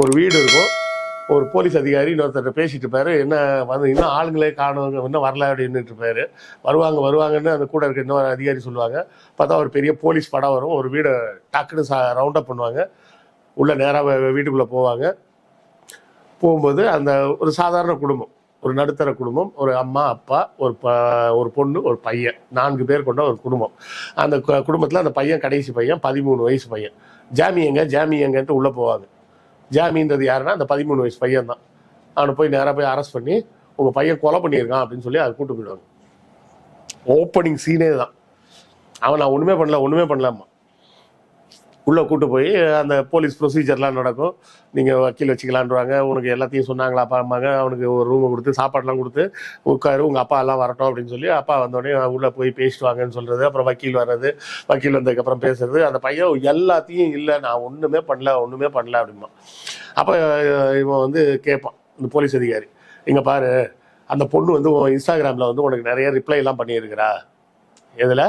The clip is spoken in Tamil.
ஒரு வீடு இருக்கும். ஒரு போலீஸ் அதிகாரி இன்னொருத்தர் பேசிட்டு இருப்பாரு. என்ன வந்து இன்னும் ஆளுங்களே காணும் இன்னும் வரல அப்படின்னுட்டு இருப்பாரு. வருவாங்க வருவாங்கன்னு அந்த கூட இருக்க இன்னொரு அதிகாரி சொல்லுவாங்க. பார்த்தா ஒரு பெரிய போலீஸ் படம் வரும். ஒரு வீடை டக்குன்னு சா ரவுண்ட் அப் பண்ணுவாங்க. உள்ள நேராக வீட்டுக்குள்ளே போவாங்க. போகும்போது அந்த ஒரு சாதாரண குடும்பம் ஒரு நடுத்தர குடும்பம் ஒரு அம்மா அப்பா ஒரு ப ஒரு பொண்ணு ஒரு பையன் நான்கு பேர் கொண்ட ஒரு குடும்பம். அந்த குடும்பத்தில் அந்த பையன் கடைசி பையன் பதிமூணு வயசு பையன். ஜாமி எங்க ஜாமி எங்கன்ட்டு உள்ளே போவாங்க. ஜாமின்றது யாருன்னா அந்த பதிமூணு வயசு பையன் தான் அவனை போய் நேராக போய் அரெஸ்ட் பண்ணி உங்கள் பையன் கொலை பண்ணியிருக்கான் அப்படின்னு சொல்லி அதை கூட்டு போயிடுவாங்க. ஓப்பனிங் சீனே தான் அவன் நான் ஒன்றுமே பண்ணல ஒன்றுமே பண்ணலாமா உள்ளே கூட்டு போய் அந்த போலீஸ் ப்ரொசீஜர்லாம் நடக்கும். நீங்கள் வக்கீல் வச்சுக்கலான்றாங்க. உனக்கு எல்லாத்தையும் சொன்னாங்களா அப்பா அம்மாங்க. அவனுக்கு ஒரு ரூமை கொடுத்து சாப்பாடுலாம் கொடுத்து உட்காரு உங்கள் அப்பா எல்லாம் வரட்டும் அப்படின்னு சொல்லி அப்பா வந்தோடனே உள்ளே போய் பேசிட்டு வாங்கன்னு சொல்கிறது அப்புறம் வக்கீல் வர்றது. வக்கீல் வந்ததுக்கப்புறம் பேசுறது. அந்த பையன் எல்லாத்தையும் இல்லை நான் ஒன்றுமே பண்ணல ஒன்றுமே பண்ணல அப்படிமா அப்போ இவன் வந்து கேட்பான் இந்த போலீஸ் அதிகாரி இங்கே பாரு அந்த பொண்ணு வந்து உன் இன்ஸ்டாகிராமில் வந்து உனக்கு நிறைய ரிப்ளை எல்லாம் பண்ணியிருக்கிறா. எதில்?